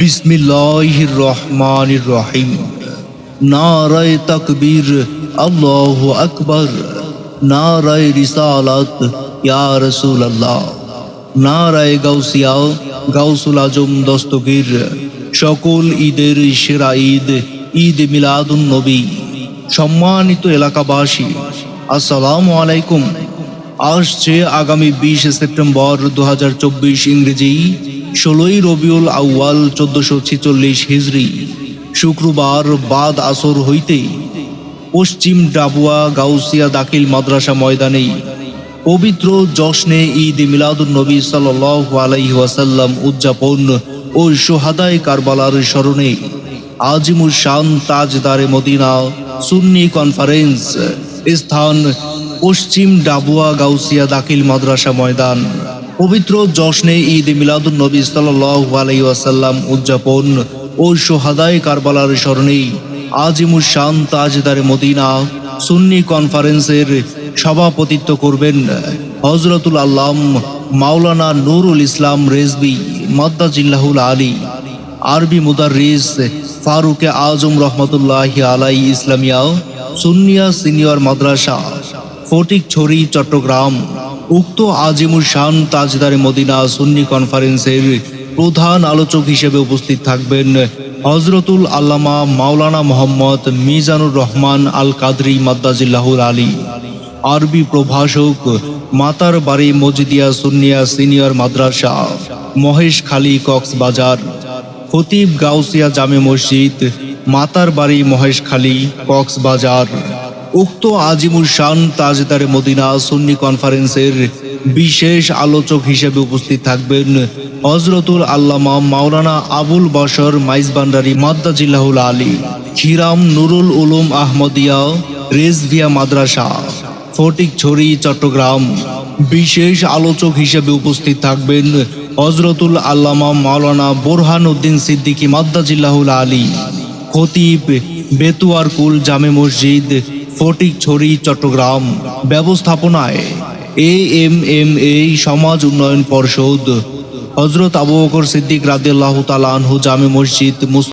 বিসমিল্লাহির রহমানির রহিম। নারায় তাকবীর, আল্লাহু আকবার। নারায় রিসালাত, ইয়া রাসূলুল্লাহ। নারায় গাউসিয়া, গাউসুল আজম দস্তগীর। সকল ঈদের সেরা ঈদ ঈদ মিলাদুন নবী। সম্মানিত এলাকাবাসী, আসসালামু আলাইকুম। আসছে আগামী বিশ সেপ্টেম্বর দু হাজার চব্বিশ ইংরেজি ষোলোই রবিউল আউয়াল চোদ্দশো ছিচল্লিশ হিজড়ি শুক্রবার বাদ আসর হইতে পশ্চিম ডাবুয়া গাউসিয়া দাখিল মাদ্রাসা ময়দানে পবিত্র জশ্নে ঈদ সাল্লাল্লাহু আলাইহি ওয়াসাল্লাম উদযাপন ও সোহাদায় কারবালার স্মরণে আজিমুর শান তাজদারে মদিনা সুন্নি কনফারেন্স স্থান পশ্চিম ডাবুয়া গাউসিয়া দাখিল মাদ্রাসা ময়দান। পবিত্র জশ্নে ঈদ মিলাদুন নবী সাল্লাল্লাহু আলাইহি ওয়াসাল্লাম উদযাপন ও সোহাদায় কারবালার স্মরণে আজিমুর শান তাজদারে মদিনা সুন্নি কনফারেন্সের সভাপতিত্ব করবেন হজরতুল আল্লাম মাওলানা নুরুল ইসলাম রেজবি মাদ্দাজিল্লাহুল আলী, আরবি মুদারিস ফারুকে আজম রহমতুল্লাহ আলাই ইসলামিয়া, সুন্নিয়া সিনিয়র মাদ্রাসা ফটিক ছড়ি চট্টগ্রাম। উক্ত আজিমুর শান তাজদারে মদিনা সুন্নি কনফারেন্সের প্রধান আলোচক হিসেবে উপস্থিত থাকবেন হজরতুল আল্লামা মাওলানা মোহাম্মদ মিজানুর রহমান আল কাদরি মাদ্দাজিল্লাহুল আলী। আরবি প্রভাষক, মাতার বাড়ি মজিদিয়া সুন্নিয়া সিনিয়র মাদ্রাসা, মহেশ খালী কক্সবাজার, খতিব গাউসিয়া জামে মসজিদ, মাতার বাড়ি মহেশখালী কক্সবাজার। উক্ত আজিমুর শান তাজদারে মদিনা সুন্নি কনফারেন্সের বিশেষ আলোচক হিসেবে উপস্থিত থাকবেন হজরতুল আল্লামা মাওলানা আবুল বশর মাইজবান্ডারি মাদ্দাজিল্লাহুল আলী খিরাম নুরুল উলুম আহমদিয়া রেজভিয়া মাদ্রাসা, ফটিক ছড়ি, চট্টগ্রাম। বিশেষ আলোচক হিসেবে উপস্থিত থাকবেন হজরতুল আল্লামা মাওলানা বোরহান উদ্দিন সিদ্দিকী মাদ্দাজিল্লাহুল আলী, খতিব বেতুয়ারকুল জামে মসজিদ ফটিক ছড়ি, চট্টগ্রাম। ব্যবস্থাপনায় এ এম এম এ, সমাজ উন্নয়ন পর্ষদ। হজরত আবু বকর সিদ্দিক রাজ্লাহ তাআলা আনহু জামে মসজিদ, মুস